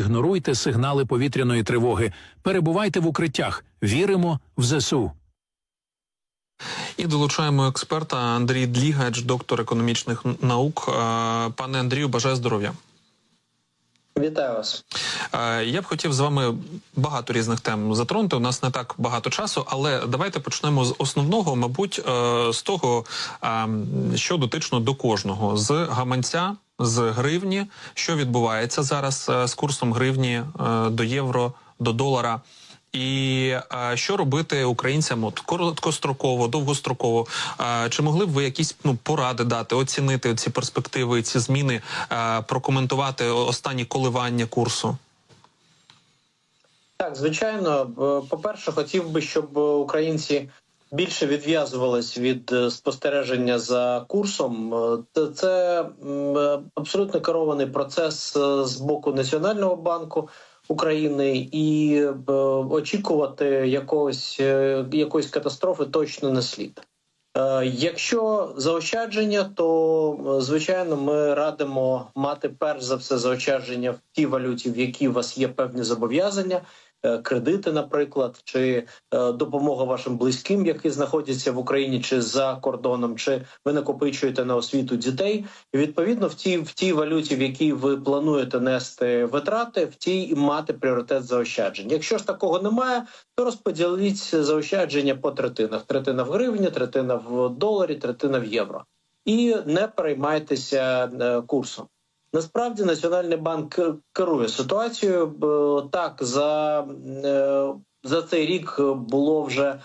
Ігноруйте сигнали повітряної тривоги. Перебувайте в укриттях. Віримо в ЗСУ. І долучаємо експерта Андрій Длігач, доктор економічних наук. Е, Пане Андрію, бажаю здоров'я. Вітаю вас. Е, Я б хотів з вами багато різних тем затронути. У нас не так багато часу, але давайте почнемо з основного, мабуть, е, з того, е, що дотично до кожного з гаманця, з гривні, що відбувається зараз е, з курсом гривні е, до євро, до долара. І е, що робити українцям от короткостроково, довгостроково? Чи могли б ви якісь ну поради дати, оцінити ці перспективи, ці зміни, прокоментувати останні коливання курсу? Так, звичайно, Е, по-перше, хотів би, щоб українці більше відв'язувались від е, спостереження за курсом. Е, Це е, абсолютно керований процес з боку Національного банку України, і очікувати якогось якоїсь катастрофи точно не слід. Якщо заощадження, то звичайно ми радимо мати перш за все заощадження в тій валюті, в якій у вас є певні зобов'язання, кредити, наприклад, чи е, допомога вашим близьким, які знаходяться в Україні чи за кордоном, чи ви накопичуєте на освіту дітей. І відповідно в тій в тій валюті, в якій ви плануєте нести витрати, в тій і мати пріоритет заощаджень. Якщо ж такого немає, то розподіліть заощадження по третинах: третина в гривні, третина в доларі, третина в євро, і не переймайтеся е, курсом. Насправді Національний банк керує ситуацією. Так, за, е, за цей рік було вже е,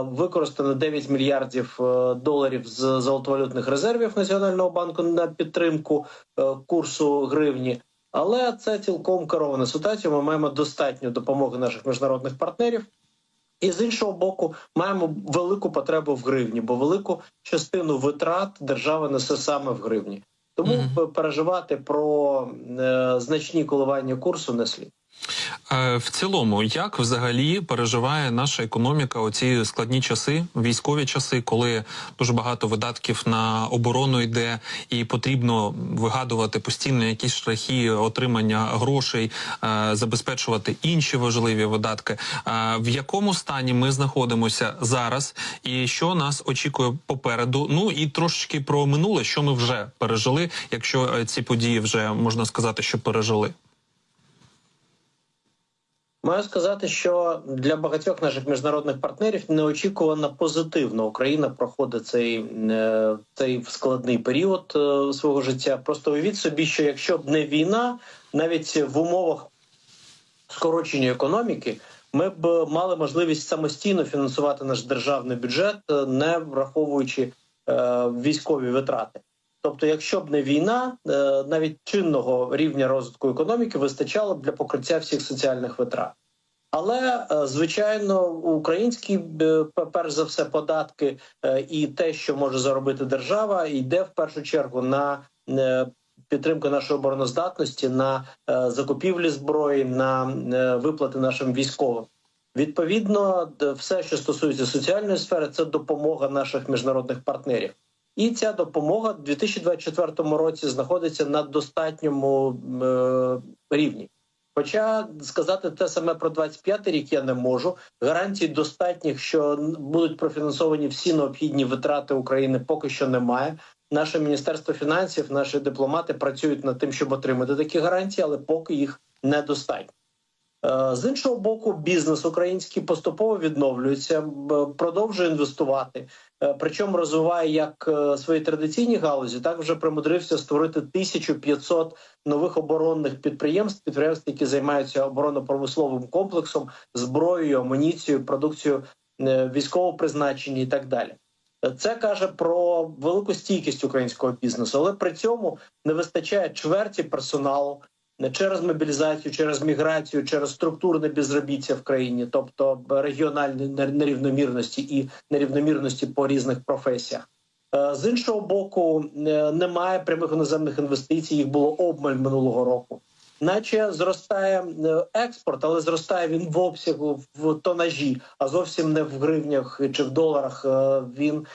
використано 9 мільярдів е, доларів з золотовалютних резервів Національного банку на підтримку курсу гривні. Але це цілком керована ситуація. Ми маємо достатньо допомоги наших міжнародних партнерів. І з іншого боку, маємо велику потребу в гривні, бо велику частину витрат держава несе саме в гривні. Тому mm -hmm. переживати про е, значні коливання курсу не слід. Е, В цілому, як взагалі переживає наша економіка оці складні часи, військові часи, коли дуже багато видатків на оборону йде, і потрібно вигадувати постійно якісь шляхи отримання грошей, е, забезпечувати інші важливі видатки. Е, В якому стані ми знаходимося зараз, і що нас очікує попереду? Ну і трошечки про минуле, що ми вже пережили, якщо ці події вже можна сказати, що пережили. Маю сказати, що для багатьох наших міжнародних партнерів неочікувано позитивно Україна проходить цей, е, цей складний період е, свого життя. Просто уявіть собі, що якщо б не війна, навіть в умовах скорочення економіки, ми б мали можливість самостійно фінансувати наш державний бюджет, е, не враховуючи військові витрати. Тобто, якщо б не війна, е, навіть чинного рівня розвитку економіки вистачало б для покриття всіх соціальних витрат. Але е, звичайно, українські е, перш за все податки і те, що може заробити держава, йде в першу чергу на підтримку нашої обороноздатності, на закупівлі зброї, на виплати нашим військовим. Відповідно, все, що стосується соціальної сфери, це допомога наших міжнародних партнерів. І ця допомога в 2024 році знаходиться на достатньому е, рівні. Хоча сказати те саме про 25 рік я не можу. Гарантій достатніх, що будуть профінансовані всі необхідні витрати України, поки що немає. Наше міністерство фінансів, наші дипломати працюють над тим, щоб отримати такі гарантії, але поки їх недостатньо. Е, З іншого боку, бізнес український поступово відновлюється, продовжує інвестувати. Е, Причому розвиває як е, свої традиційні галузі, так вже примудрився створити 1500 нових оборонних підприємств, підприємств, які займаються оборонно-промисловим комплексом, зброєю, амуніцією, продукцією військового призначення і так далі. Це каже про велику стійкість українського бізнесу, але при цьому не вистачає чверті персоналу не через мобілізацію, через міграцію, через структурне безробіття в країні, тобто регіональні нерівномірності і нерівномірності по різних професіях. Е, З іншого боку, е, немає прямих іноземних інвестицій. Їх було обмаль минулого року. Наче зростає е, експорт, але зростає він в обсягу в тонажі, а зовсім не в гривнях чи в доларах. Він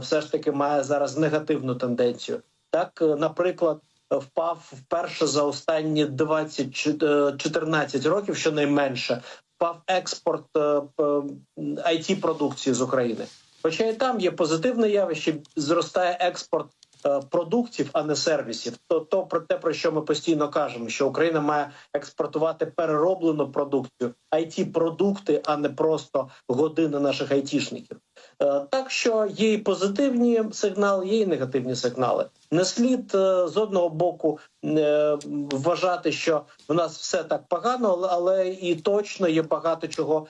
все ж таки має зараз негативну тенденцію. Так, наприклад, впав вперше за останні 20 чи- е, 14 років, щонайменше, впав експорт it продукції з України. Хоча і там є позитивне явище, зростає експорт е, продуктів, а не сервісів. То, то про те, про що ми постійно кажемо, що Україна має експортувати перероблену продукцію, it продукти, а не просто години наших айтішників. Е, Так що є і позитивні сигнали, є і негативні сигнали. Не слід е, з одного боку е, вважати, що в нас все так погано, але- і точно є багато чого,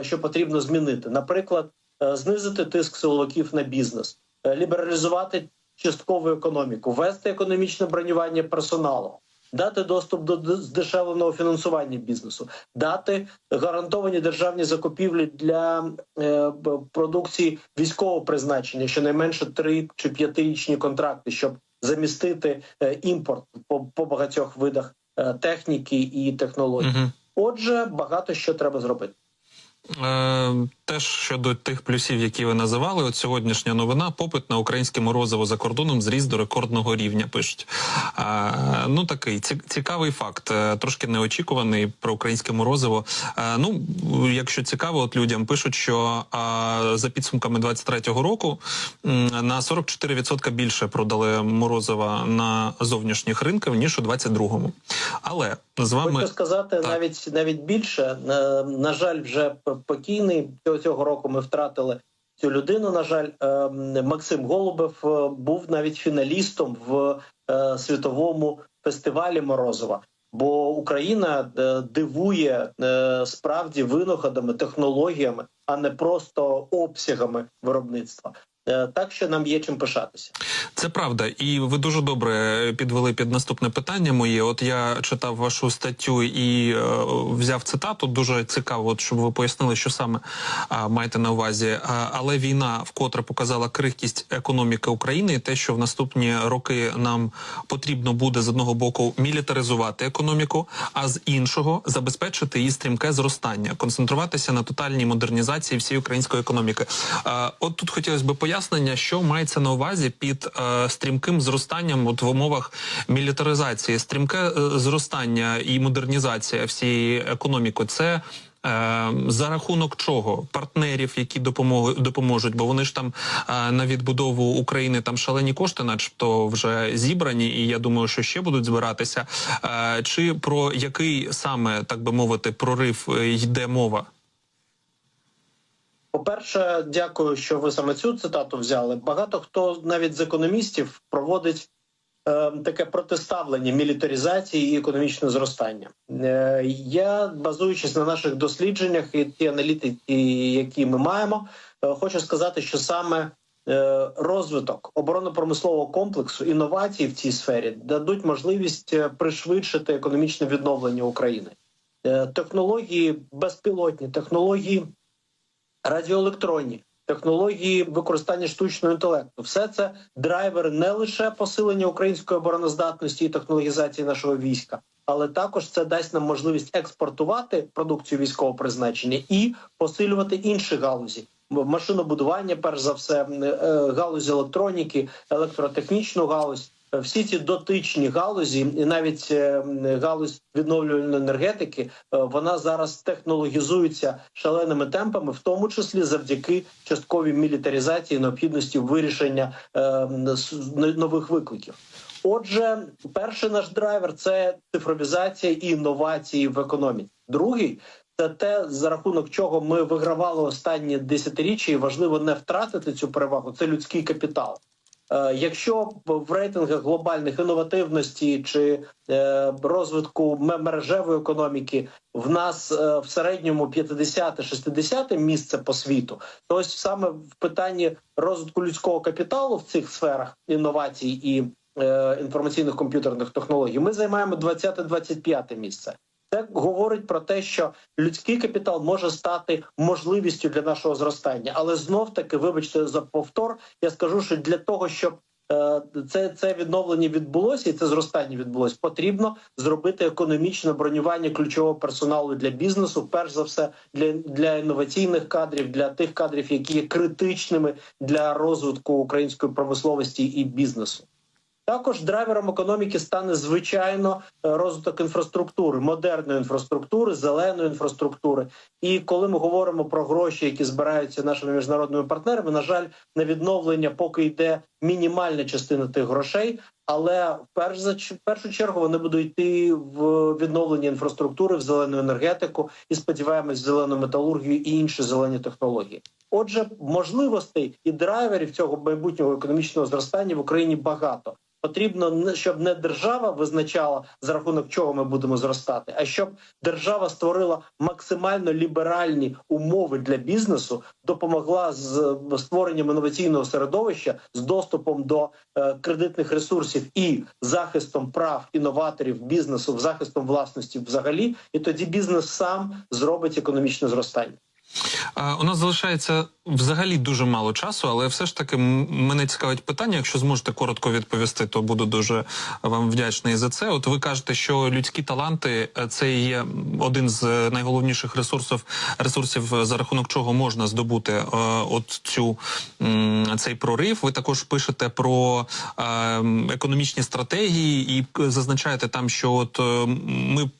що потрібно змінити. Наприклад, знизити тиск силовиків на бізнес, лібералізувати часткову економіку, ввести економічне бронювання персоналу. Дати доступ до здешевленого фінансування бізнесу, дати гарантовані державні закупівлі для е, продукції військового призначення, щонайменше три чи п'ятирічні контракти, щоб замістити е, імпорт по, по багатьох видах е, техніки і технологій. Угу. Отже, багато що треба зробити. Е, теж щодо тих плюсів, які ви називали, от сьогоднішня новина: попит на українське морозиво за кордоном зріс до рекордного рівня. Пишуть е, ну такий цікавий факт, е, трошки неочікуваний про українське морозиво. Е, ну, якщо цікаво, от людям пишуть, що е, за підсумками 23-го року на 44% більше продали морозива на зовнішніх ринках ніж у 22-му. Але з вами Хочу сказати Так. навіть навіть більше. Е, На жаль, вже покійний цього, року. Ми втратили цю людину. На жаль, Е, Максим Голубев е, був навіть фіналістом в е, світовому фестивалі Морозова. Бо Україна е, дивує справді винаходами, технологіями, а не просто обсягами виробництва. Е, Так що нам є чим пишатися. Це правда, і ви дуже добре підвели під наступне питання моє. От я читав вашу статтю і е, взяв цитату. Дуже цікаво, от щоб ви пояснили, що саме а, маєте на увазі. А, але війна вкотре показала крихкість економіки України, і те, що в наступні роки нам потрібно буде з одного боку мілітаризувати економіку, а з іншого забезпечити її стрімке зростання, концентруватися на тотальній модернізації всієї української економіки. Е, От тут хотілося б пояснення, що мається на увазі під е, стрімким зростанням от в умовах мілітаризації, стрімке е, зростання і модернізація всієї економіки. Це е, за рахунок чого партнерів, які допомогли допоможуть, бо вони ж там е, на відбудову України там шалені кошти, начебто вже зібрані, і я думаю, що ще будуть збиратися. Е, Чи про який саме так би мовити прорив йде мова? По-перше, дякую, що ви саме цю цитату взяли. Багато хто навіть з економістів проводить е, таке протиставлення мілітаризації і економічного зростання. Е, я, базуючись на наших дослідженнях і ті аналітики, які ми маємо, е, хочу сказати, що саме е, розвиток оборонно-промислового комплексу, інновації в цій сфері дадуть можливість е, пришвидшити економічне відновлення України. Е, технології безпілотні, технології радіоелектронні, технології використання штучного інтелекту. Все це драйвери не лише посилення української обороноздатності і технологізації нашого війська, але також це дасть нам можливість експортувати продукцію військового призначення і посилювати інші галузі. Машинобудування, перш за все, е, галузь електроніки, електротехнічну галузь. Всі ці дотичні галузі, і навіть е, галузь відновлювальної енергетики, е, вона зараз технологізується шаленими темпами, в тому числі завдяки частковій мілітаризації, необхідності вирішення е, нових викликів. Отже, перший наш драйвер це цифровізація і інновації в економіці. Другий це те, за рахунок чого ми вигравали останні десятиріччя, і важливо не втратити цю перевагу. Це людський капітал. Е, Якщо в рейтингах глобальних інновативності чи е, розвитку мережевої економіки в нас е, в середньому 50-60 місце по світу, то ось саме в питанні розвитку людського капіталу в цих сферах інновацій і інформаційних комп'ютерних технологій ми займаємо 20-25 місце. Це говорить про те, що людський капітал може стати можливістю для нашого зростання, але знов таки, вибачте за повтор, я скажу, що для того, щоб е, це, це відновлення відбулося і це зростання відбулося, потрібно зробити економічне бронювання ключового персоналу для бізнесу, перш за все для, для інноваційних кадрів, для тих кадрів, які є критичними для розвитку української промисловості і бізнесу. Також драйвером економіки стане звичайно е, розвиток інфраструктури, модерної інфраструктури, зеленої інфраструктури. І коли ми говоримо про гроші, які збираються нашими міжнародними партнерами, на жаль, на відновлення поки йде мінімальна частина тих грошей. Але перш за в першу чергу вони будуть йти в відновлення інфраструктури, в зелену енергетику і сподіваємось, в зелену металургію і інші зелені технології. Отже, можливостей і драйверів цього майбутнього економічного зростання в Україні багато. Потрібно щоб не держава визначала за рахунок чого ми будемо зростати, а щоб держава створила максимально ліберальні умови для бізнесу, допомогла з створенням інноваційного середовища з доступом до е, кредитних ресурсів і захистом прав інноваторів бізнесу, захистом власності взагалі, і тоді бізнес сам зробить економічне зростання. У нас залишається взагалі дуже мало часу, але все ж таки мене цікавить питання. Якщо зможете коротко відповісти, то буду дуже вам вдячний за це. От ви кажете, що людські таланти е, це є один з е, найголовніших ресурсів, ресурсів, е, за рахунок чого можна здобути от цю цей прорив. Ви також пишете про економічні стратегії і зазначаєте там, що от ми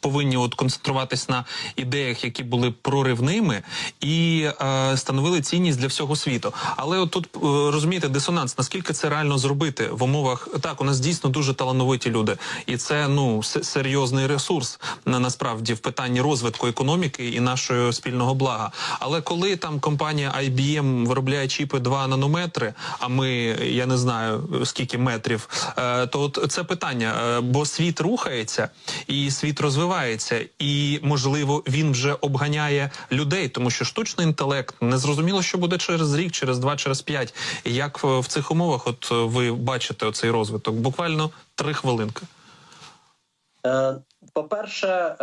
повинні от концентруватись на ідеях, які були проривними, і е, становили цінність для всього світу. Але от тут е, розумієте дисонанс, наскільки це реально зробити в умовах так, у нас дійсно дуже талановиті люди, і це ну серйозний ресурс на насправді в питанні розвитку економіки і нашого спільного блага. Але коли там компанія IBM виробляє чіпи 2 нанометри, а ми я не знаю скільки метрів, е, то от це питання, е, бо світ рухається і світ розвивається, і можливо він вже обганяє людей, тому що штучний інтелект не зрозуміло, що буде через рік, через два, через п'ять. І як е, в цих умовах, от е, ви бачите оцей розвиток? Буквально три хвилинки. Е, По-перше,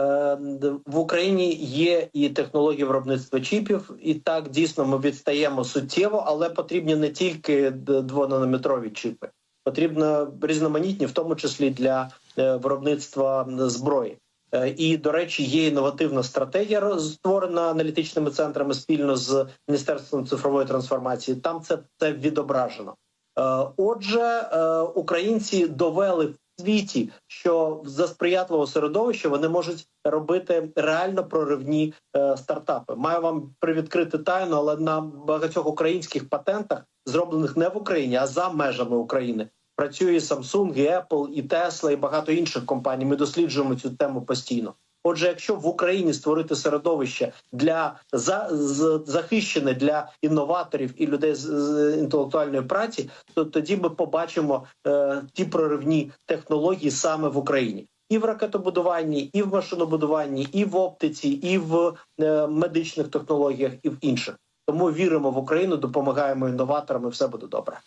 в Україні є і технології виробництва чіпів, і так дійсно ми відстаємо суттєво, але потрібні не тільки д- двонанометрові чіпи, потрібно різноманітні, в тому числі для виробництва зброї. Е, І, до речі, є інновативна стратегія створена аналітичними центрами спільно з Міністерством цифрової трансформації. Там це, це відображено. Е, Отже, е, українці довели в світі, що за сприятливого середовища вони можуть робити реально проривні стартапи. Маю вам привідкрити тайну, але на багатьох українських патентах, зроблених не в Україні, а за межами України, працює Samsung, і Apple, і Tesla, і багато інших компаній. Ми досліджуємо цю тему постійно. Отже, якщо в Україні створити середовище для за, з, захищене для інноваторів і людей з, з інтелектуальної праці, то тоді ми побачимо е, ті проривні технології саме в Україні. І в ракетобудуванні, і в машинобудуванні, і в оптиці, і в е, медичних технологіях, і в інших. Тому віримо в Україну, допомагаємо інноваторам, і все буде добре.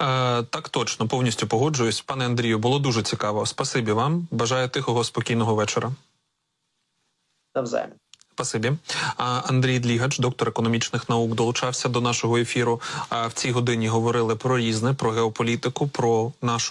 Е, так точно, повністю погоджуюсь. Пане Андрію, було дуже цікаво. Спасибі вам. Бажаю тихого, спокійного вечора. Навзаєм. Спасибі. Андрій Длігач, доктор економічних наук, долучався до нашого ефіру. В цій годині говорили про різне, про геополітику, про нашу.